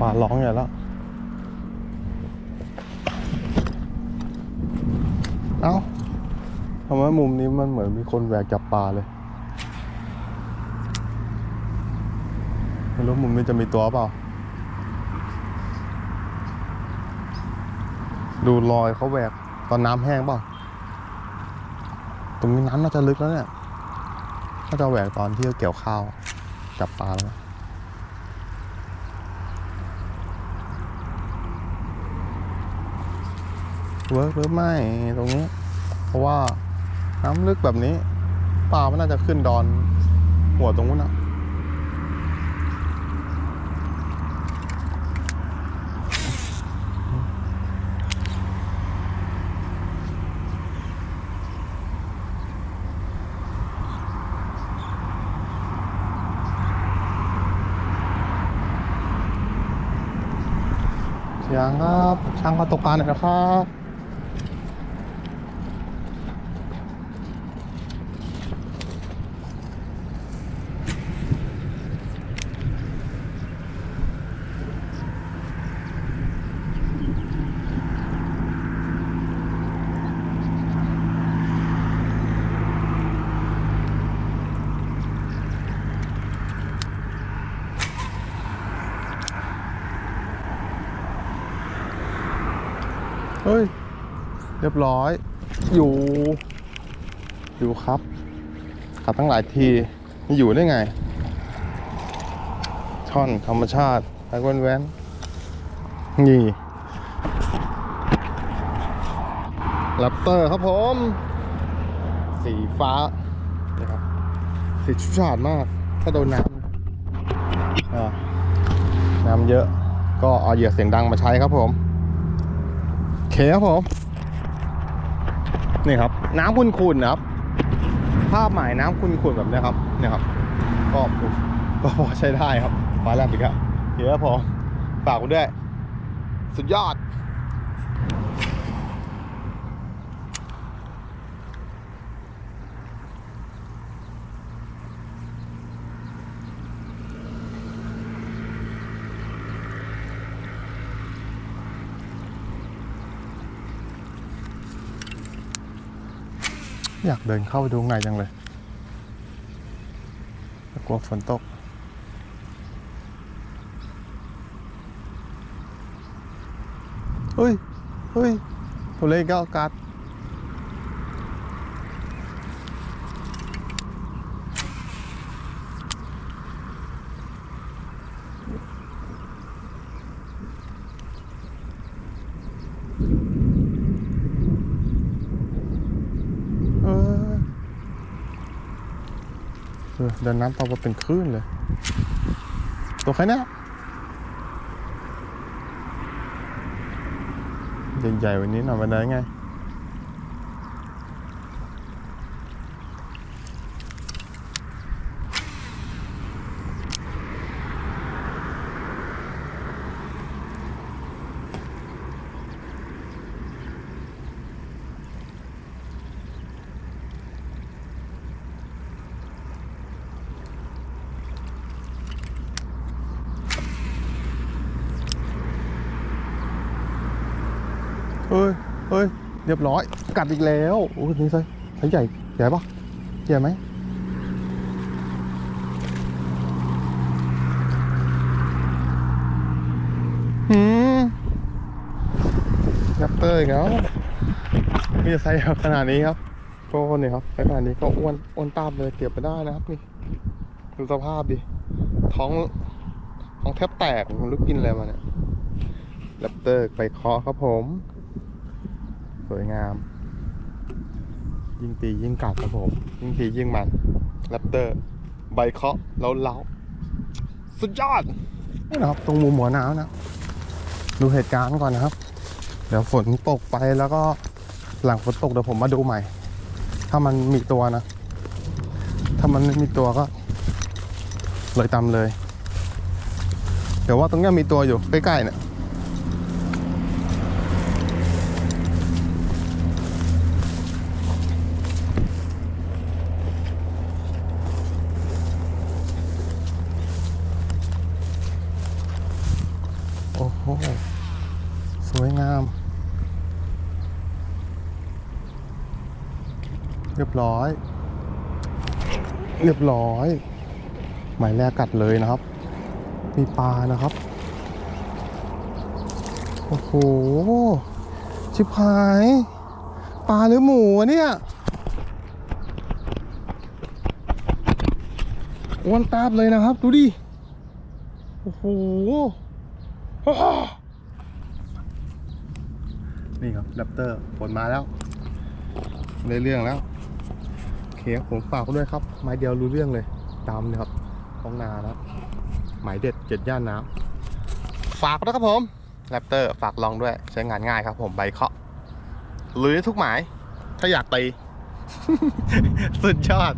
ฟ้าร้องใหญ่แล้วเอ้าทำไมมุมนี้มันเหมือนมีคนแหวกจับปลาเลยไม่รู้มุมนี้จะมีตัวเปล่า ดูรอยเขาแหวกตอนน้ำแห้งเปล่า ตรงนี้น้ำน่าจะลึกแล้วเนี่ย น่าจะแหวกตอนที่เขาเกี่ยวข้าวจับปลาแล้วนะ เวิร์กหรือไม่ตรงนี้ เพราะว่าน้ำลึกแบบนี้ปลามันน่าจะขึ้นดอนหัวตรงนู้นนะยังครับช่างมาตกปลาหน่อยนะครับ ฮ้ย เรียบร้อย อยู่ อยู่ครับขับตั้งหลายทีนี่อยู่ได้ไง ช่อนธรรมชาติไอ้แว้นแว้นนี่แรปเตอร์ครับผม สีฟ้านะครับสีชุดฉาดมาก ถ้าโดนน้ำน้ำเยอะก็เอาเหยื่อเสียงดังมาใช้ครับผม คครับผม นี่ครับ น้ำขุ่นๆนะครับ ภาพหมายน้ำขุ่นๆแบบนี้ครับเนี่ยครับ ก็ก็พอใช้ได้ครับฟ้าแลบอีกครับเยอะพอฝากคุณด้วย สุดยอด อยากเดินเข้าไปดูไงจังเลยกลัวฝนตก เฮ้ย เฮ้ยตัวเล็กก็กัด อเดินน้ำต่อมาเป็นคลื่นเลย ตัวใครเนี่ยใหญ่ๆวันนี้หน่อยมันได้ไง เฮ้ยเฮ้ยเรียบร้อย กัดอีกแล้วโอ้ยนี่ไซไซส์ใหญ่ใหญ่ปะใหญ่ไหมหืมแรปเตอร์อีกแล้วมีแต่ไซส์ขนาดนี้ครับก็เนี่ยครับไซขนาดนี้ก็อ้วนอ้วนตามเลยเก็บไปได้นะครับนี่ดูสภาพดิท้องท้องแทบแตกมันลุกกินอะไรมาเนี่ยแรปเตอร์ไปเคาะครับผม สวยงาม ยิ่งตียิ่งกัดครับผม ยิ่งตียิ่งมันแรปเตอร์ ใบเคาะแล้วเล้าสุดยอดนี่นะครับ ตรงมุมหัวนาวนะ ดูเหตุการณ์ก่อนนะครับ เดี๋ยวฝนตกไปแล้วก็หลังฝนตกเดี๋ยวผมมาดูใหม่ ถ้ามันมีตัวนะ ถ้ามันไม่มีตัวก็เลยตามเลย เดี๋ยวว่าตรงนี้มีตัวอยู่ใกล้ๆเนี่ย อ้โห สวยงาม เรียบร้อย เรียบร้อย หมายแรกกัดเลยนะครับ มีปลานะครับ โอ้โห ชิบหาย ปลาหรือหมูเนี่ยอ้วนตาบเลยนะครับ ดูดิ โอ้โห นี่ครับแรปเตอร์ฝนมาแล้วได้เรื่องแล้วโอเคครับผมฝากด้วยครับ ไม้เดียวรู้เรื่องเลย ตามนะครับท้องนานะครับหมายเด็ดเจ็ดย่านน้ำฝากด้วยครับผมแรปเตอร์ฝากลองด้วยใช้งานง่ายครับผมใบเคาะลุยได้ทุกหมาย ถ้าอยากตี สุดยอด